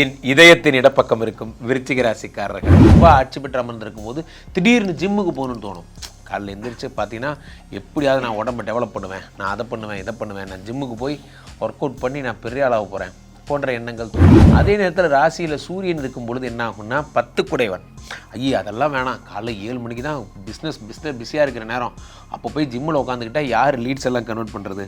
என் இதயத்தின் இடப்பக்கம் இருக்கும் விருச்சிக ராசிக்காரர்கள். ரொம்ப ஆட்சி பெற்று அமர்ந்திருக்கும் போது திடீர்னு ஜிம்முக்கு போகணும்னு தோணும். காலையில் எந்திரிச்சு பார்த்தீங்கன்னா எப்படியாவது நான் உடம்பை டெவலப் பண்ணுவேன் நான் அதை பண்ணுவேன் இதை பண்ணுவேன். நான் ஜிம்முக்கு போய் ஒர்க் அவுட் பண்ணி நான் பெரிய ஆளாக போகிறேன் போன்ற எண்ணங்கள் தோணும். அதே நேரத்தில் ராசியில் சூரியன் இருக்கும் பொழுது என்ன ஆகும்னா பத்து குடைவன் ஐயே அதெல்லாம் வேணாம். காலைல ஏழு மணிக்கு தான் பிஸ்னஸ் பிஸ்னஸ் பிஸியாக இருக்கிற நேரம். அப்போ போய் ஜிம்மில் உட்காந்துக்கிட்டா யார் லீட்ஸ் எல்லாம் கன்வெர்ட் பண்ணுறது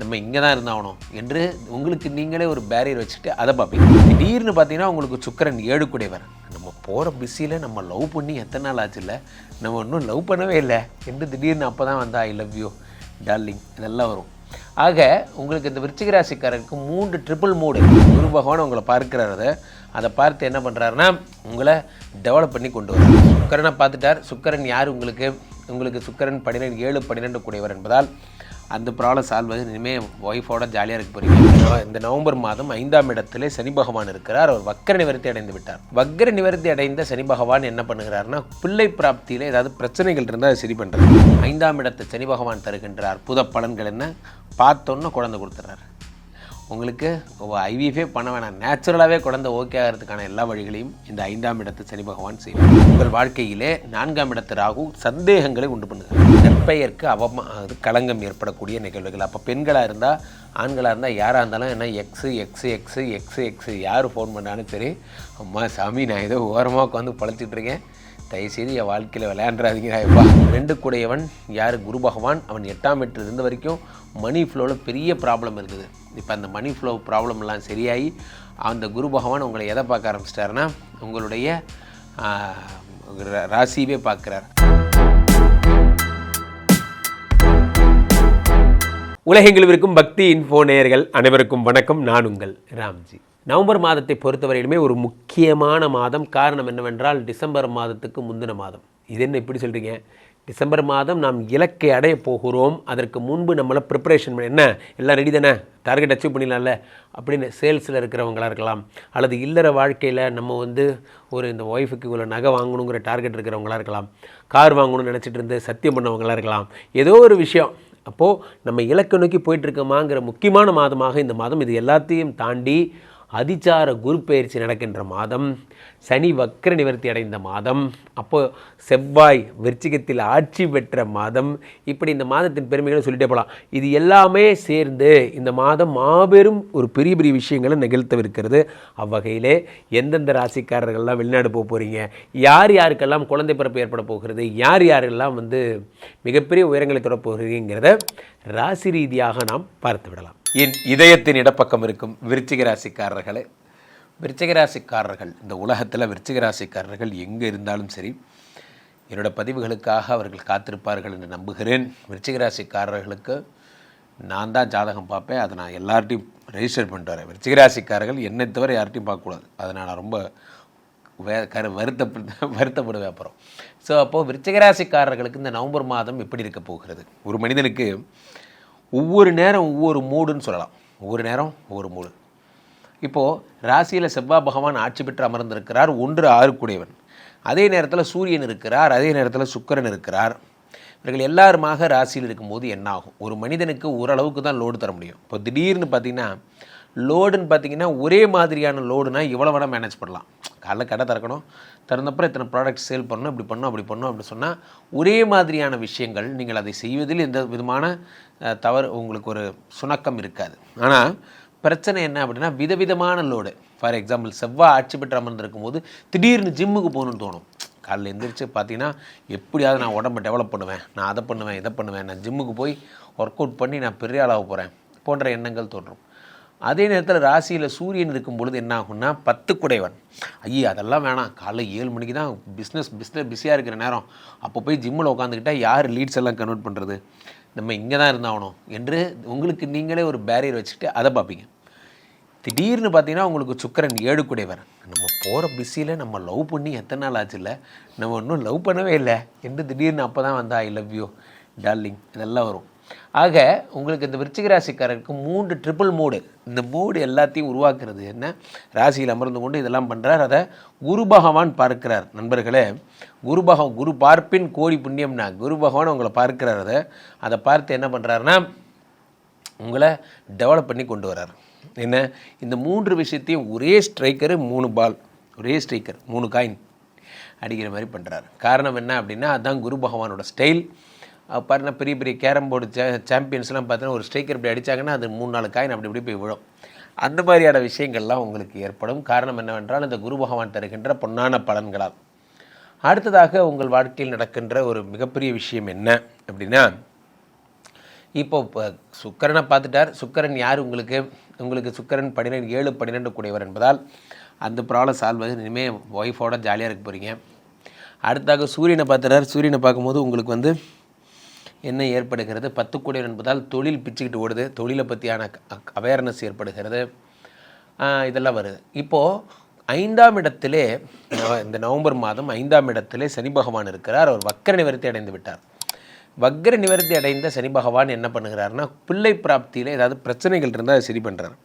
நம்ம இங்கே தான் இருந்தாகணும் என்று உங்களுக்கு நீங்களே ஒரு பேரியர் வச்சுட்டு அதை பார்ப்பீங்க. திடீர்னு பார்த்தீங்கன்னா உங்களுக்கு சுக்கரன் ஏழு குடைவர் நம்ம போகிற பிஸியில் நம்ம லவ் பண்ணி எத்தனை நாள் ஆச்சு இல்லை? நம்ம இன்னும் லவ் பண்ணவே இல்லை என்று திடீர்னு அப்போ தான் வந்தா ஐ லவ் யூ டார்லிங் இதெல்லாம் வரும். ஆக உங்களுக்கு இந்த விருச்சிக ராசிக்காரருக்கு மூன்று ட்ரிபிள் மூடு குரு பகவான் உங்களை பார்க்கிறாரு அதை. பார்த்து என்ன பண்ணுறாருன்னா உங்களை டெவலப் பண்ணி கொண்டு வர்றாரு. சுக்கரனை பார்த்துட்டார். சுக்கரன் யார்? உங்களுக்கு உங்களுக்கு சுக்கரன் பன்னிரெண்டு ஏழு பன்னிரெண்டு கூடியவர் என்பதால் அந்த ப்ராப்ளம் சால்வ் ஆகுது இனிமேல் ஒய்ஃபோட ஜாலியாக இருக்க போகிறீங்க இந்த நவம்பர் மாதம் ஐந்தாம் இடத்துல சனி பகவான் இருக்கிறார். அவர் வக்கர நிவர்த்தி அடைந்து விட்டார். வக்கர நிவர்த்தி அடைந்த சனி பகவான் என்ன பண்ணுகிறார்னா பிள்ளை பிராப்தியில் ஏதாவது பிரச்சனைகள் இருந்தால் அதை சரி பண்ணுறாரு ஐந்தாம் இடத்தை சனி பகவான் தருகின்ற அற்புத பலன்கள் என்ன? பார்த்தோன்னு குழந்தை கொடுத்துட்றாரு உங்களுக்கு ஐவிஎஃபே பண்ண வேணாம். நேச்சுரலாகவே குழந்தை ஓகே ஆகிறதுக்கான எல்லா வழிகளையும் இந்த ஐந்தாம் இடத்து சனி பகவான் செய்வார். உங்கள் வாழ்க்கையிலே நான்காம் இடத்து ராகு சந்தேகங்களை உண்டு பண்ணுகிறார் நற்பெயருக்கு அவமா அது களங்கம் ஏற்படக்கூடிய நிகழ்வுகள். அப்போ பெண்களாக இருந்தால் ஆண்களாக இருந்தால் யாராக இருந்தாலும் என்ன X X X X X யார் ஃபோன் பண்ணாலும் சரி அம்மா சாமி நான் ஏதோ ஓரமாக உட்காந்து பழச்சிட்ருக்கேன் தயவுசெய்து என் வாழ்க்கையில் விளையாண்டுறாதீங்கப்பா ரெண்டு கூடையவன் யார்? குரு பகவான். அவன் எட்டாம் எட்டு இருந்த வரைக்கும் மணி ஃப்ளோவில் பெரிய ப்ராப்ளம் இருக்குது. இப்போ அந்த மணி ஃப்ளோ ப்ராப்ளம்லாம் சரியாகி அந்த குரு பகவான் உங்களை எதை பார்க்க ஆரம்பிச்சிட்டாருன்னா உங்களுடைய ராசியவே பார்க்குறார். உலகெங்கிலும் இருக்கும் பக்தி இன்ஃபோ நேயர்கள் அனைவருக்கும் வணக்கம். நான் உங்கள் ராம்ஜி. நவம்பர் மாதத்தை பொறுத்தவரையிலுமே ஒரு முக்கியமான மாதம். காரணம் என்னவென்றால் டிசம்பர் மாதத்துக்கு முந்தின மாதம். இது என்ன இப்படி சொல்கிறீங்க டிசம்பர் மாதம் நாம் இலக்கை அடைய போகிறோம். அதற்கு முன்பு நம்மளை ப்ரிப்பரேஷன் பண்ண என்ன? எல்லாம் ரெடி தானே? டார்கெட் அச்சீவ் பண்ணிடலாம்ல? அப்படின்னு சேல்ஸில் இருக்கிறவங்களாக இருக்கலாம். அல்லது இல்லற வாழ்க்கையில் நம்ம வந்து ஒரு இந்த ஒய்ஃபுக்கு இவ்வளோ நகை வாங்கணுங்கிற டார்கெட் இருக்கிறவங்களா இருக்கலாம். கார் வாங்கணும்னு நினச்சிட்டு இருந்து சத்தியம் பண்ணவங்களா இருக்கலாம். ஏதோ ஒரு விஷயம். அப்போது நம்ம இலக்கை நோக்கி போயிட்டுருக்கோமாங்கிற முக்கியமான மாதமாக இந்த மாதம் இது எல்லாத்தையும் தாண்டி அதிச்சார குரு பயிற்சி நடக்கின்ற மாதம் சனி வக்கர நிவர்த்தி அடைந்த மாதம் அப்போது செவ்வாய் விருச்சிகத்தில் ஆட்சி பெற்ற மாதம். இப்படி இந்த மாதத்தின் பெருமைகளை சொல்லிட்டே போகலாம் இது எல்லாமே சேர்ந்து இந்த மாதம் மாபெரும் ஒரு பெரிய பெரிய விஷயங்களை நிகழ்த்தவிருக்கிறது. அவ்வகையிலே எந்தெந்த ராசிக்காரர்கள்லாம் வெளிநாடு போக போகிறீங்க யார் யாருக்கெல்லாம் குழந்தை பிறப்பு ஏற்பட போகிறது? யார் யாரெல்லாம் வந்து மிகப்பெரிய உயரங்களை தொட போகிறீங்கிறத ராசி ரீதியாக நாம் பார்த்து விடலாம். என் இதயத்தின் இடப்பக்கம் இருக்கும் விருச்சிக ராசிக்காரர்களே. விருச்சிக ராசிக்காரர்கள் இந்த உலகத்தில் விருச்சிக ராசிக்காரர்கள் எங்கே இருந்தாலும் சரி என்னோடய பதிவுகளுக்காக அவர்கள் காத்திருப்பார்கள் என்று நம்புகிறேன். விருச்சிக ராசிக்காரர்களுக்கு நான் தான் ஜாதகம் பார்ப்பேன். அதை நான் எல்லார்ட்டையும் ரெஜிஸ்டர் பண்ணிட்டு வரேன். விருச்சிக ராசிக்காரர்கள் என்னை தவிர யார்ட்டையும் பார்க்கக்கூடாது அதை நான் ரொம்ப வே கரு வருத்த வருத்தப்படுவேன் அப்புறம். ஸோ அப்போது விருச்சிகராசிக்காரர்களுக்கு இந்த நவம்பர் மாதம் எப்படி இருக்க போகிறது? ஒரு மனிதனுக்கு ஒவ்வொரு நேரம் ஒவ்வொரு மூடுன்னு சொல்லலாம். ஒவ்வொரு நேரம் ஒவ்வொரு மூடு. இப்போது ராசியில் செவ்வாய் பகவான் ஆட்சி பெற்று அமர்ந்திருக்கிறார். ஒன்று ஆறு அதே நேரத்தில் சூரியன் இருக்கிறார். அதே நேரத்தில் சுக்கிரன் இருக்கிறார். இவர்கள் எல்லாருமாக ராசியில் இருக்கும்போது என்ன ஆகும் ஒரு மனிதனுக்கு ஓரளவுக்கு தான் லோடு தர முடியும். இப்போ திடீர்னு பார்த்தீங்கன்னா லோடுன்னு பார்த்தீங்கன்னா ஒரே மாதிரியான லோடுனா இவ்வளோ வேணால் மேனேஜ் பண்ணலாம். காலைல கடை திறக்கணும். திறந்தப்புறம் இத்தனை ப்ராடக்ட் சேல் பண்ணணும் இப்படி பண்ணணும் அப்படி பண்ணணும் அப்படி சொன்னால் ஒரே மாதிரியான விஷயங்கள் நீங்கள் அதை செய்வதில் எந்த விதமான தவறு உங்களுக்கு ஒரு சுணக்கம் இருக்காது. ஆனால் பிரச்சனை என்ன அப்படின்னா விதவிதமான லோடு. ஃபார் எக்ஸாம்பிள் செவ்வாய் ஆட்சி பெற்று அமர்ந்திருக்கும் போது திடீர்னு ஜிம்முக்கு போகணும்னு தோணும். காலைல எந்திரிச்சு பார்த்தீங்கன்னா எப்படியாவது நான் உடம்பை டெவலப் பண்ணுவேன் நான் அதை பண்ணுவேன் இதை பண்ணுவேன் நான் ஜிம்முக்கு போய் ஒர்க் அவுட் பண்ணி நான் பெரிய ஆளாக போகிறேன் போன்ற எண்ணங்கள் தோன்றும். அதே நேரத்தில் ராசியில் சூரியன் இருக்கும் பொழுது என்ன ஆகும்னா பத்து குடைவன் ஐயே அதெல்லாம் வேணாம். காலைல ஏழு மணிக்கு தான் பிஸ்னஸ் பிஸ்னஸ் பிஸியாக இருக்கிற நேரம். அப்போ போய் ஜிம்மில் உட்காந்துக்கிட்டால் யார் லீட்ஸ் எல்லாம் கன்வெர்ட் பண்ணுறது நம்ம இங்கே தான் இருந்தாகணும் என்று உங்களுக்கு நீங்களே ஒரு பேரியர் வச்சுட்டு அதை பார்ப்பீங்க. திடீர்னு பார்த்தீங்கன்னா உங்களுக்கு சுக்கரன் ஏழு குடைவர் நம்ம போகிற பிஸியில் நம்ம லவ் பண்ணி எத்தனை நாள் ஆச்சு இல்லை? நம்ம இன்னும் லவ் பண்ணவே இல்லை. என்று திடீர்னு அப்போ தான் வந்தா ஐ லவ் யூ டார்லிங் இதெல்லாம் வரும். ஆக உங்களுக்கு இந்த விருச்சிக ராசிக்காரருக்கு மூன்று ட்ரிபிள் மூடு இந்த மூடு எல்லாத்தையும் உருவாக்குறது என்ன? ராசியில் அமர்ந்து கொண்டு இதெல்லாம் பண்ணுறார் அதை குரு பகவான் பார்க்கிறார். நண்பர்களே குரு பகவான் குரு பார்ப்பின் கோடி புண்ணியம்னா குரு பகவான் உங்களை பார்க்கிறார் அதை. அதை பார்த்து என்ன பண்ணுறாருன்னா உங்களை டெவலப் பண்ணி கொண்டு வரார் என்ன? இந்த மூன்று விஷயத்தையும் ஒரே ஸ்ட்ரைக்கரு மூணு பால் ஒரே ஸ்ட்ரைக்கர் மூணு காயின் அடிக்கிற மாதிரி பண்ணுறாரு காரணம் என்ன அப்படின்னா அதுதான் குரு பகவானோட ஸ்டைல் பாருன்னா பெரிய பெரிய கேரம் போர்டு சே சாம்பியன்ஸ்லாம் பார்த்தீங்கன்னா ஒரு ஸ்ட்ரைக்கர் இப்படி அடித்தாங்கன்னா அது மூணு நாலு காயின் அப்படி இப்படி போய் விழும். அந்த மாதிரியான விஷயங்கள்லாம் உங்களுக்கு ஏற்படும். காரணம் என்னவென்றால் இந்த குரு பகவான் தருகின்ற பொன்னான பலன்களால். அடுத்ததாக உங்கள் வாழ்க்கையில் நடக்கின்ற ஒரு மிகப்பெரிய விஷயம் என்ன அப்படின்னா இப்போ இப்போ சுக்கரனை பார்த்துட்டார். சுக்கரன் யார் உங்களுக்கு? உங்களுக்கு சுக்கரன் பன்னிரெண்டு ஏழு பன்னிரெண்டு கூடியவர் என்பதால் அந்த ப்ராப்ளம் சால்வ் ஆகுது. இனிமேல் ஒய்ஃபோட ஜாலியாக இருக்க போகிறீங்க அடுத்தாக சூரியனை பார்த்துட்டார். சூரியனை பார்க்கும்போது உங்களுக்கு வந்து என்ன ஏற்படுகிறது? பத்து கூடியவர் என்பதால் தொழில் பிச்சுக்கிட்டு ஓடுது. தொழிலை பற்றியான அவேர்னஸ் ஏற்படுகிறது. இதெல்லாம் வருது. இப்போது ஐந்தாம் இடத்திலே இந்த நவம்பர் மாதம் ஐந்தாம் இடத்திலே சனி பகவான் இருக்கிறார். அவர் வக்கர நிவர்த்தி அடைந்து விட்டார். வக்கர நிவர்த்தி அடைந்த சனி பகவான் என்ன பண்ணுகிறாருன்னா பிள்ளை பிராப்தியில் ஏதாவது பிரச்சனைகள் இருந்தால் அதை சரி பண்ணுறாரு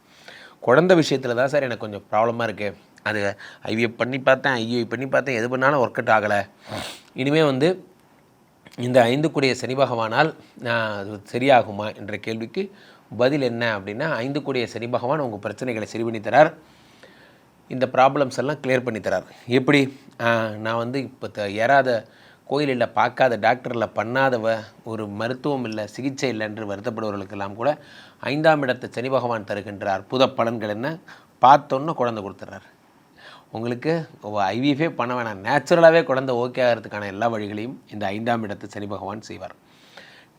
குழந்தை விஷயத்தில் தான் சார் எனக்கு கொஞ்சம் ப்ராப்ளமாக இருக்குது அது ஐவிஎஃப் பண்ணி பார்த்தேன் ஐயோ பண்ணி பார்த்தேன். எது பண்ணாலும் ஒர்க் அவுட் ஆகலை. இனிமேல் வந்து இந்த ஐந்து கூடிய சனி பகவானால் அது சரியாகுமா என்ற கேள்விக்கு பதில் என்ன அப்படின்னா ஐந்து கூடிய சனி பகவான் உங்கள் பிரச்சனைகளை சரி பண்ணி தரார். இந்த ப்ராப்ளம்ஸ் எல்லாம் கிளியர் பண்ணி தரார். எப்படி? நான் வந்து இப்போ த- ஏறாத கோயிலில் பார்க்காத டாக்டரில் பண்ணாத வ ஒரு மருத்துவம் இல்லை சிகிச்சை இல்லை என்று வருத்தப்படுவர்களுக்கெல்லாம் கூட ஐந்தாம் இடத்தை சனி பகவான் தருகின்ற அற்புத பலன்கள் என்ன? பார்த்தோன்னே குழந்தை கொடுத்துட்றாரு உங்களுக்கு ஐவிஎஃபே பண்ண வேணாம். நேச்சுரலாகவே குழந்தை ஓகே ஆகிறதுக்கான எல்லா வழிகளையும் இந்த ஐந்தாம் இடத்து சனி பகவான் செய்வார்.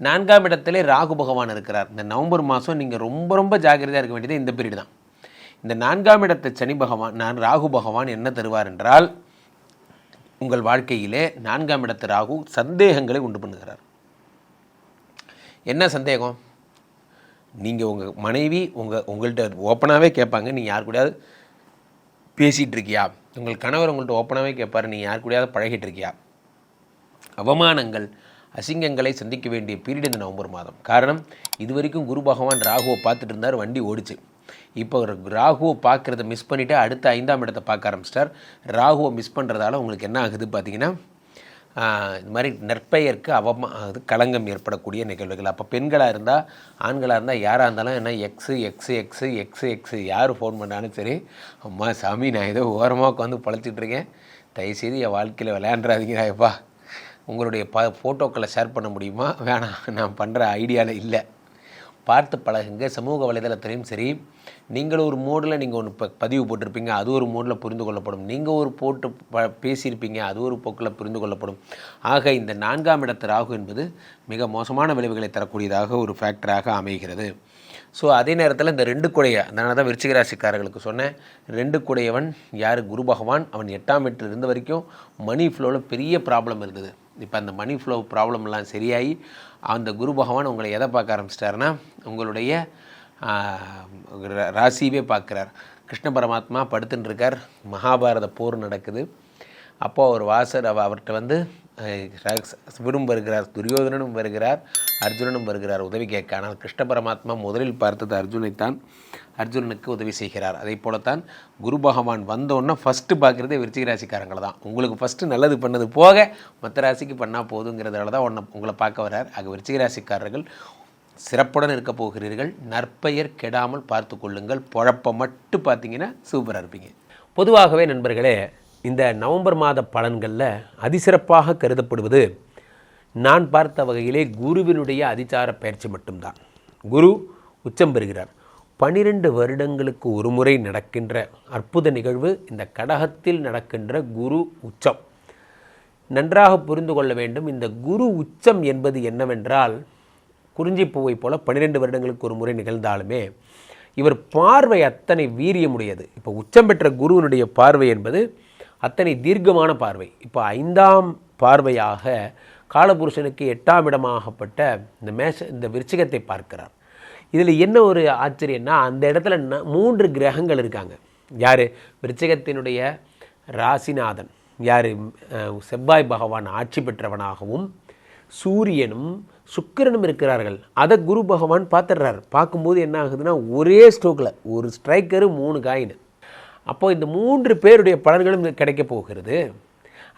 நான்காம் இடத்திலே ராகு பகவான் இருக்கிறார். இந்த நவம்பர் மாதம் நீங்கள் ரொம்ப ரொம்ப ஜாக்கிரதையாக இருக்க வேண்டியது இந்த பீரியட் தான். இந்த நான்காம் இடத்தை சனி பகவான் நான் ராகு பகவான் என்ன தருவார் என்றால் உங்கள் வாழ்க்கையிலே நான்காம் இடத்து ராகு சந்தேகங்களை உண்டு பண்ணுகிறார். என்ன சந்தேகம்? நீங்கள் உங்கள் மனைவி உங்கள் உங்கள்கிட்ட ஓப்பனாகவே கேட்பாங்க. நீங்கள் யார் கூடயாவது பேசிகிட்டு இருக்கியா உங்கள் கணவர் உங்கள்கிட்ட ஓப்பனாகவே கேட்பாரு நீ யார் கூடயாவது பழகிட்டு இருக்கியா அவமானங்கள் அசிங்கங்களை சந்திக்க வேண்டிய பீரியட் இந்த நவம்பர் மாதம். காரணம் இது வரைக்கும் குரு பகவான் ராகுவை பார்த்துட்டு இருந்தார் வண்டி ஓடிச்சு. இப்போ ராகுவை பார்க்குறத மிஸ் பண்ணிவிட்டு அடுத்த ஐந்தாம் இடத்தை பார்க்க ஆரம்பிச்சிட்டார். ராகுவை மிஸ் பண்ணுறதால உங்களுக்கு என்ன ஆகுது பார்த்தீங்கன்னா இந்த மாதிரி நற்பெயருக்கு அவமா அது களங்கம் ஏற்படக்கூடிய நிகழ்வுகள். அப்போ பெண்களாக இருந்தால் ஆண்களாக இருந்தால் யாராக இருந்தாலும் என்ன X X X X X யார் ஃபோன் பண்ணாலும் சரி அம்மா சாமி நான் ஏதோ ஓரமாக உட்காந்து பழச்சிட்ருக்கேன் தயவுசெய்து என் வாழ்க்கையில் விளையாண்டுறாதீங்கடாப்பா உங்களுடைய ப ஃபோட்டோக்களை ஷேர் பண்ண முடியுமா? வேணாம். நான் பண்ணுற ஐடியாவில் இல்லை. பார்த்து பழகுங்க. சமூக வலைதளத்திலையும் சரி நீங்கள் ஒரு மோடில் நீங்கள் ஒன்று ப பதிவு போட்டிருப்பீங்க. அது ஒரு மோடில் புரிந்து கொள்ளப்படும். நீங்கள் ஒரு போட்டு ப பேசியிருப்பீங்க. அது ஒரு போக்கில் புரிந்து கொள்ளப்படும். ஆக இந்த நான்காம் இடத்து ராகு என்பது மிக மோசமான விளைவுகளை தரக்கூடியதாக ஒரு ஃபேக்டராக அமைகிறது. ஸோ அதே நேரத்தில் இந்த ரெண்டு குடைய அதனால தான் விருச்சிகராசிக்காரர்களுக்கு சொன்னேன். ரெண்டு குடையவன் யார்? குரு பகவான். அவன் எட்டாம் வீட்டில் இருந்த வரைக்கும் மணி ஃப்ளோவில் பெரிய ப்ராப்ளம் இருந்தது. இப்போ அந்த மணி ஃப்ளோ ப்ராப்ளம்லாம் சரியாகி அந்த குரு பகவான் உங்களை எதை பார்க்க ஆரம்பிச்சிட்டாருன்னா உங்களுடைய ராசியவே பார்க்குறார். கிருஷ்ண பரமாத்மா படுத்துன்னு இருக்கார். மகாபாரத போர் நடக்குது. அப்போது அவர் வாசர் அவ அவர்கிட்ட வந்து சிவரும் வருகிறார் துரியோதனனும் வருகிறார் அர்ஜுனனும் வருகிறார் உதவி கேட்க. ஆனால் கிருஷ்ண பரமாத்மா முதலில் பார்த்தது அர்ஜுனைத்தான். அர்ஜுனனுக்கு உதவி செய்கிறார். அதே போலத்தான் குரு பகவான் வந்தோன்னே ஃபஸ்ட்டு பார்க்குறதே விருச்சிக ராசிக்காரங்களை தான். உங்களுக்கு ஃபஸ்ட்டு நல்லது பண்ணது போக மற்ற ராசிக்கு பண்ணால் போதுங்கிறதால தான் உன்னை உங்களை பார்க்க வரார் ஆக விருச்சிக ராசிக்காரர்கள் சிறப்புடன் இருக்க போகிறீர்கள். நற்பெயர் கெடாமல் பார்த்து கொள்ளுங்கள். பொழப்பை மட்டும் பார்த்தீங்கன்னா சூப்பராக இருப்பீங்க. பொதுவாகவே நண்பர்களே இந்த நவம்பர் மாத பலன்களில் அதிசிறப்பாக கருதப்படுவது நான் பார்த்த வகையிலே குருவினுடைய அதிசார பயிற்சி மட்டும்தான். குரு உச்சம் பெறுகிறார். பனிரெண்டு வருடங்களுக்கு ஒரு முறை நடக்கின்ற அற்புத நிகழ்வு இந்த கடகத்தில் நடக்கின்ற குரு உச்சம். நன்றாக புரிந்து கொள்ள வேண்டும் இந்த குரு உச்சம் என்பது என்னவென்றால் குறிஞ்சிப்பூவை போல பன்னிரெண்டு வருடங்களுக்கு ஒரு முறை நிகழ்ந்தாலுமே இவர் பார்வை அத்தனை வீரியமுடையது. இப்போ உச்சம் பெற்ற குருவினுடைய பார்வை என்பது அத்தனை தீர்க்கமான பார்வை. இப்போ ஐந்தாம் பார்வையாக காலபுருஷனுக்கு எட்டாம் இடமாகப்பட்ட இந்த மேஷ இந்த விருச்சிகத்தை பார்க்கிறார். இதில் என்ன ஒரு ஆச்சரியம்னா அந்த இடத்துல மூன்று கிரகங்கள் இருக்காங்க. யார்? விருச்சகத்தினுடைய ராசிநாதன். யார்? செவ்வாய் பகவான் ஆட்சி பெற்றவனாகவும் சூரியனும் சுக்கிரனும் இருக்கிறார்கள். அதை குரு பகவான் பார்த்துடுறார். பார்க்கும்போது என்ன ஆகுதுன்னா ஒரே ஸ்ட்ரோக்கில் ஒரு ஸ்ட்ரைக்கரு மூணு காயின். அப்போ இந்த மூன்று பேருடைய பலன்களும் கிடைக்க போகிறது.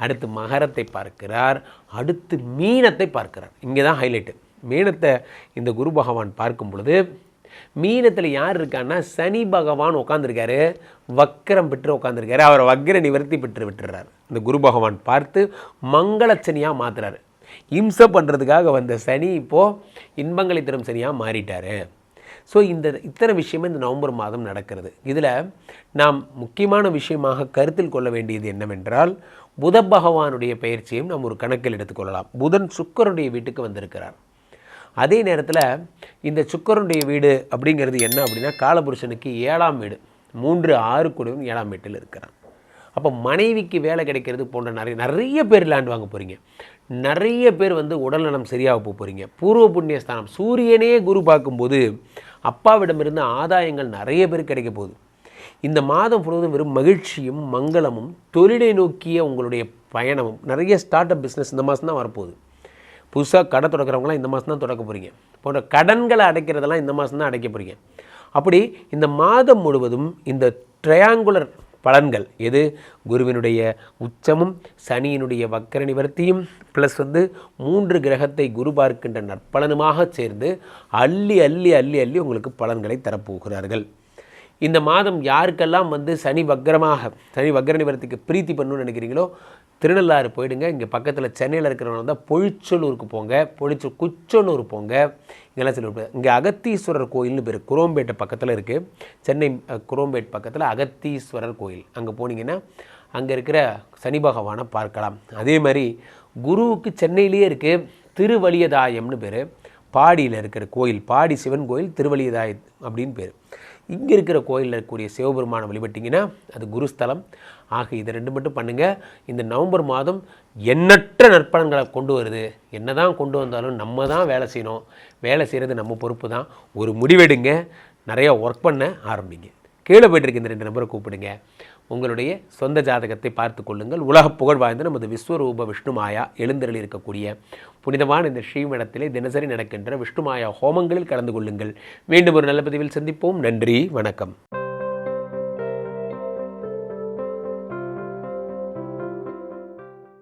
அடுத்து மகரத்தை பார்க்கிறார். அடுத்து மீனத்தை பார்க்கிறார். இங்கே தான் ஹைலைட்டு மீனத்தை இந்த குரு பகவான் பார்க்கும் பொழுது மீனத்தில் யார் இருக்கான்னா சனி பகவான் உட்காந்துருக்காரு வக்கரம் பெற்று உட்காந்துருக்காரு அவரை வக்கர நிவர்த்தி பெற்று விட்டுறாரு. இந்த குரு பகவான் பார்த்து மங்களச்சனியாக மாத்துறாரு. இம்சை பண்ணுறதுக்காக வந்த சனி இப்போது இன்பங்களை தரும் சனியாக மாறிட்டார். ஸோ இந்த இத்தனை விஷயமே இந்த நவம்பர் மாதம் நடக்கிறது. இதில் நாம் முக்கியமான விஷயமாக கருத்தில் கொள்ள வேண்டியது என்னவென்றால் புத பகவானுடைய பயிற்சியும் நாம் ஒரு கணக்கில் எடுத்துக்கொள்ளலாம் புதன் சுக்கரனுடைய வீட்டுக்கு வந்திருக்கிறார். அதே நேரத்தில் இந்த சுக்கரனுடைய வீடு அப்படிங்கிறது என்ன அப்படின்னா காலபுருஷனுக்கு ஏழாம் வீடு. மூன்று ஆறு குடும்பம் ஏழாம் வீட்டில் இருக்கிறான். அப்போ மனைவிக்கு வேலை கிடைக்கிறது போன்ற நிறைய நிறைய பேர் லேண்ட் வாங்க போகிறீங்க நிறைய பேர் வந்து உடல்நலம் சரியாக போக போகிறீங்க பூர்வ புண்ணியஸ்தானம். சூரியனே குரு பார்க்கும்போது அப்பாவிடமிருந்து ஆதாயங்கள் நிறைய பேர் கிடைக்க போகுது. இந்த மாதம் முழுவதும் வெறும் மகிழ்ச்சியும் மங்களமும் தொழிலை நோக்கிய உங்களுடைய பயணமும் நிறைய ஸ்டார்ட் அப் பிஸ்னஸ் இந்த மாதம் தான் வரப்போகுது. புதுசாக கடை தொடக்கிறவங்களாம் இந்த மாதம் தான் தொடக்க போகிறீங்க போன்ற கடன்களை அடைக்கிறதெல்லாம் இந்த மாதம் தான் அடைக்க போகிறீங்க அப்படி இந்த மாதம் முழுவதும் இந்த ட்ரையாங்குலர் பலன்கள் எது? குருவினுடைய உச்சமும் சனியினுடைய வக்கர நிவர்த்தியும் ப்ளஸ் வந்து மூன்று கிரகத்தை குரு பார்க்கின்ற நற்பலனுமாக சேர்ந்து அள்ளி அள்ளி அள்ளி அள்ளி உங்களுக்கு பலன்களை தரப்போகிறார்கள். இந்த மாதம் யாருக்கெல்லாம் வந்து சனி வக்கரமாக சனி வக்கர நிவர்த்திக்கு பிரீத்தி பண்ணணும்னு நினைக்கிறீங்களோ திருநள்ளாறு போயிடுங்க. இங்கே பக்கத்தில் சென்னையில் இருக்கிறவங்க வந்தால் பொழிச்சலூருக்கு போங்க. பொழிச்சு குச்சனூர் போங்க. இங்கெல்லாம் சொல்லி இங்கே அகத்தீஸ்வரர் கோயில்னு பேர் குரோம்பேட்டை பக்கத்தில் இருக்குது சென்னை குரோம்பேட் பக்கத்தில் அகத்தீஸ்வரர் கோயில். அங்கே போனீங்கன்னா அங்கே இருக்கிற சனி பகவானை பார்க்கலாம். அதே மாதிரி குருவுக்கு சென்னையிலேயே இருக்குது திருவலியதாயம்னு பேர். பாடியில் இருக்கிற கோயில் பாடி சிவன் கோயில் திருவலியதாயம் அப்படின்னு பேர். இங்கே இருக்கிற கோயிலில் இருக்கக்கூடிய சிவபெருமானை வழிபட்டிங்கன்னா அது குருஸ்தலம். ஆக இதை ரெண்டு மட்டும் பண்ணுங்கள் இந்த நவம்பர் மாதம் எண்ணற்ற நற்பலன்களை கொண்டு வருது. என்ன தான் கொண்டு வந்தாலும் நம்ம தான் வேலை செய்யணும். வேலை செய்கிறது நம்ம பொறுப்பு தான் ஒரு முடிவெடுங்க. நிறையா ஒர்க் பண்ண ஆரம்பிங்க. கீழே போய்ட்டுருக்கு இந்த ரெண்டு நம்பரை கூப்பிடுங்க. உங்களுடைய சொந்த ஜாதகத்தை பார்த்து கொள்ளுங்கள். உலக புகழ் வாய்ந்த நமது விஸ்வரூப விஷ்ணுமாயா எழுந்தருளி இருக்கக்கூடிய புனிதமான இந்த ஸ்ரீமடத்திலே தினசரி நடக்கின்ற விஷ்ணுமாயா ஹோமங்களில் கலந்து கொள்ளுங்கள். மீண்டும் ஒரு நல்ல பதிவில் சந்திப்போம். நன்றி வணக்கம்.